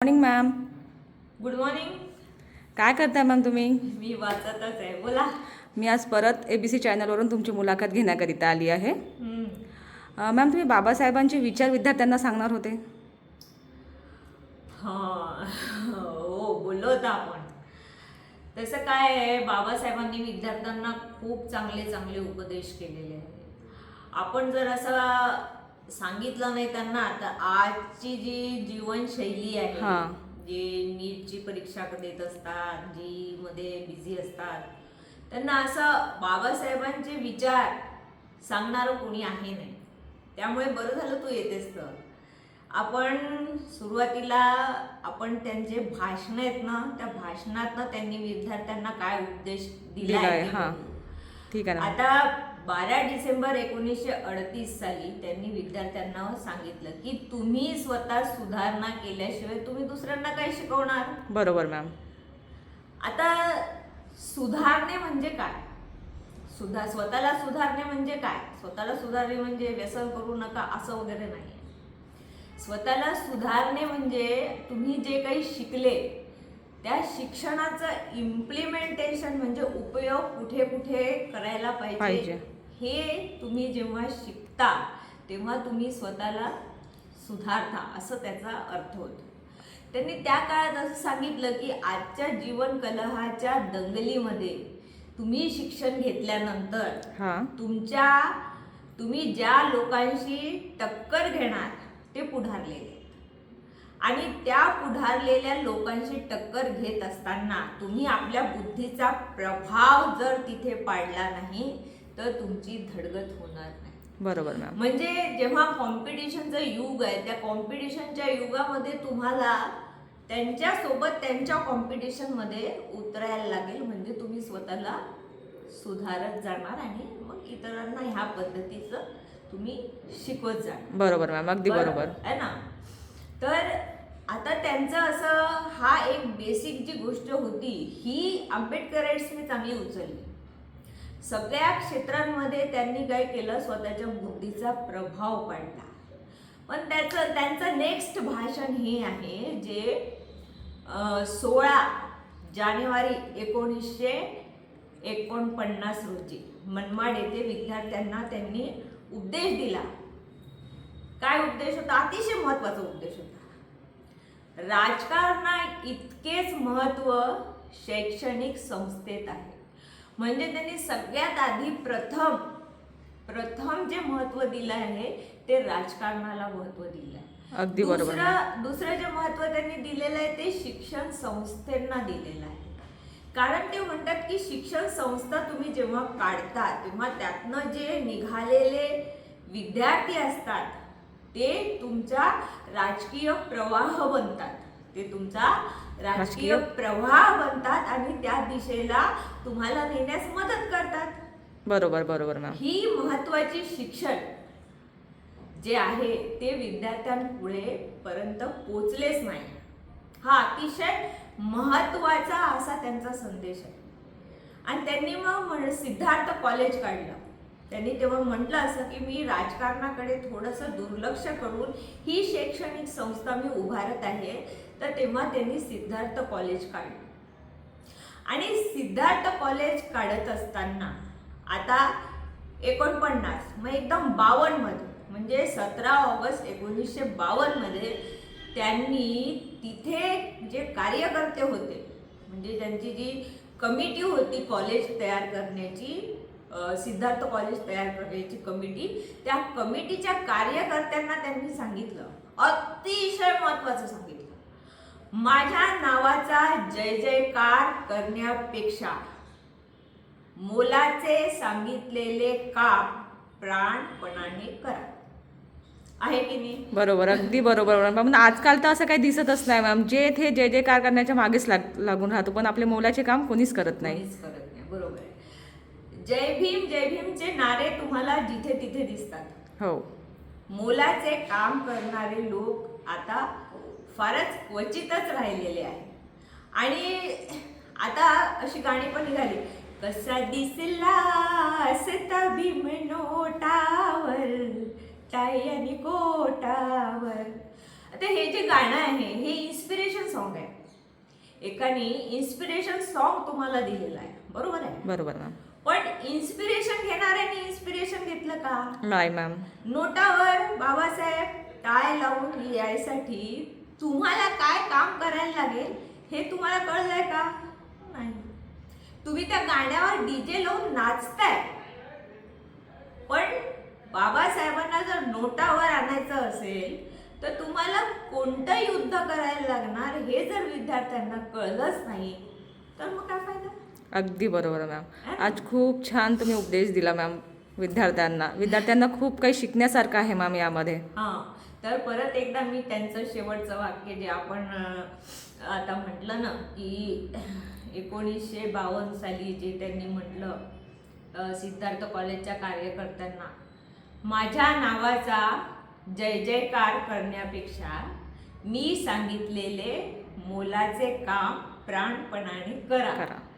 Morning ma'am good morning काय करताय ma'am तुम्ही? मी वाचतच आहे. बोला. मी आज परत ए बी सी चॅनलवरून तुमची मुलाखत घेण्याकरिता आली आहे. मॅम तुम्ही बाबासाहेबांचे विचार विद्यार्थ्यांना सांगणार होते? हा. हो बोललो होतं आपण. तसं काय आहे बाबासाहेबांनी विद्यार्थ्यांना खूप चांगले चांगले उपदेश केलेले आहेत. आपण जर असं सांगितलं नाही त्यांना तर आजची जी जीवनशैली आहे हां. जे नीटची परीक्षा देत असतात जी मध्ये बिझी असतात त्यांना असं बाबासाहेबांचे विचार सांगणारं कोणी आहे नाही त्यामुळे बरं झालं तू येतेस तर आपण सुरुवातीला आपण त्यांचे भाषण आहेत ना त्या भाषणात ना त्यांनी विद्यार्थ्यांना काय उपदेश दिला दिलाय, आहे ते हां. बघू. ठीक आहे ना आता बारा डिसेंबर एकोणीसशे अडतीस साली त्यांनी विद्यार्थ्यांना सांगितलं की तुम्ही स्वतः सुधारणा केल्याशिवाय तुम्ही दुसऱ्यांना काय शिकवणार? बरोबर मॅम आता सुधारणे म्हणजे काय? सुधा स्वतःला सुधारणे म्हणजे काय? स्वतःला सुधारणे म्हणजे व्यसन करू नका असं वगैरे नाही स्वतःला सुधारणे म्हणजे तुम्ही जे काही शिकले त्या शिक्षणाचं इम्प्लिमेंटेशन म्हणजे उपयोग कुठे कुठे करायला पाहिजे. हे तुम्ही जेव्हा शिकता तेव्हा तुम्ही स्वतःला सुधारता असं त्याचा अर्थ होतो त्यांनी त्या काळात असं सांगितलं की आजच्या जीवन कलहाच्या दंगलीमध्ये तुम्ही शिक्षण घेतल्यानंतर तुमच्या तुम्ही ज्या लोकांशी टक्कर घेणार ते पुढारलेले. आणि त्या पुढारलेल्या लोकांशी टक्कर घेत असताना तुम्ही आपल्या बुद्धीचा प्रभाव जर तिथे पाडला नाही तर तुमची धडगत होणार नाही. बरोबर मॅम म्हणजे जेव्हा कॉम्पिटिशनचं युग आहे त्या कॉम्पिटिशनच्या युगामध्ये तुम्हाला त्यांच्यासोबत त्यांच्या कॉम्पिटिशनमध्ये उतरायला लागेल. म्हणजे तुम्ही स्वतःला सुधारत जाणार आणि मग इतरांना ह्या पद्धतीचं तुम्ही शिकवत जाणार. बरोबर मॅम अगदी बरोबर. आहे ना? तर आता त्यांचं असं हा एक बेसिक जी गोष्ट होती ही आंबेडकरांनी चांगली उचलली. सगळ्या क्षेत्रांमध्ये त्यांनी काय केलं? स्वतःच्या बुद्धीचा प्रभाव पाडला. पण त्याचं त्यांचं नेक्स्ट भाषण हे आहे जे सोळा जानेवारी एकोणीसशे एकोणपन्नास रोजी मनमाड येथे विद्यार्थ्यांना त्यांनी उपदेश दिला. काय उपदेश होता? अतिशय महत्त्वाचा उपदेश होता. राजकारणा इतकेच महत्त्व शैक्षणिक संस्थेत आहे. म्हणजे त्यांनी सगळ्यात आधी प्रथम प्रथम जे महत्त्व दिलं आहे ते राजकारणाला महत्त्व दिलं आहे अगदी बरोबर. दुसरं दुसरं जे महत्त्व त्यांनी दिलेलं आहे ते शिक्षण संस्थेंना दिलेलं आहे. कारण ते म्हणतात की शिक्षण संस्था तुम्ही जेव्हा काढता तेव्हा त्यातनं जे निघालेले विद्यार्थी असतात ते तुमचा राजकीय प्रवाह बनतात. ते तुमचा राजकीय प्रवाह बनतात आणि त्या दिशेला तुम्हाला नेण्यास मदत करतात. बरोबर बरोबर मॅम ही महत्वाची शिक्षण जे आहे ते विद्यार्थ्यांपुढे पर्यंत पोचलेच नाही. हा अतिशय महत्त्वाचा असा त्यांचा संदेश आहे. आणि त्यांनी मग म्हण सिद्धार्थ कॉलेज काढलं. त्यांनी तेव्हा म्हटलं असं की मी राजकारणाकडे थोडंसं दुर्लक्ष करून ही शैक्षणिक संस्था मी उभारत आहे. तर तेव्हा त्यांनी सिद्धार्थ कॉलेज काढलं. आणि सिद्धार्थ कॉलेज काढत असताना आता एकोणपन्नास मग एकदम बावनमध्ये म्हणजे सतरा ऑगस्ट एकोणीसशे बावन्नमध्ये त्यांनी तिथे जे कार्यकर्ते होते म्हणजे त्यांची जी कमिटी होती कॉलेज तयार करण्याची सिद्धार्थ कॉलेज तयार करण्याची कमिटी त्या कमिटीच्या कार्यकर्त्यांना त्यांनी सांगितलं. अतिशय महत्त्वाचं सांगितलं. माझ्या नावाचा जय जयकार करण्यापेक्षा मोलाचे सांगितलेले काम प्राणपणाने करा. आहे की नाही? बरोबर अगदी बरोबर. मॅम पण आजकाल तर असं काही दिसतच नाही मॅम. जे ते जे जे कार करण्याच्या मागेच लाग लागून राहतो पण आपले मोलाचे काम कोणीच करत नाही. करत नाही. बरोबर आहे. जय भीम जय भीमचे नारे तुम्हाला जिथे तिथे दिसतात. हो. मोलाचे काम करणारे लोक आता फारच क्वचितच राहिलेले आहे. आणि आता अशी गाणी पण निघाली. कसा दिसला सीता भीम नोटावर कोटावर. आता हे जे गाणं आहे हे इन्स्पिरेशन सॉन्ग आहे. एकाने इन्स्पिरेशन सॉन्ग तुम्हाला दिलेलं आहे. बरोबर आहे? बरोबर मॅम पण इन्स्पिरेशन घेणाऱ्याने इन्स्पिरेशन घेतलं का? नाही मॅम नोटावर बाबासाहेब टाय लावून यायसाठी तुम्हाला काय काम करायला लागेल हे तुम्हाला कळलंय का? नाही. तुम्ही त्या गाण्यावर डीजे लावून नाचताय. पण बाबासाहेबांना जर नोटावर आणायचं असेल तर तुम्हाला कोणतं युद्ध करायला लागणार हे जर विद्यार्थ्यांना कळलंच नाही तर मग काय फायदा? अगदी बरोबर मॅम. आज खूप छान तुम्ही उपदेश दिला मॅम. विद्यार्थ्यांना. विद्यार्थ्यांना खूप काही शिकण्यासारखं आहे मॅम यामध्ये. हा. तर परत एकदा मी त्यांचं शेवटचं वाक्य जे आपण आता म्हटलं ना की एकोणीसशे बावन्न साली जे त्यांनी म्हटलं सिद्धार्थ कॉलेजच्या कार्यकर्त्यांना माझ्या नावाचा जय जयकार करण्यापेक्षा मी सांगितलेले मोलाचे काम प्राणपणाने करा. करा.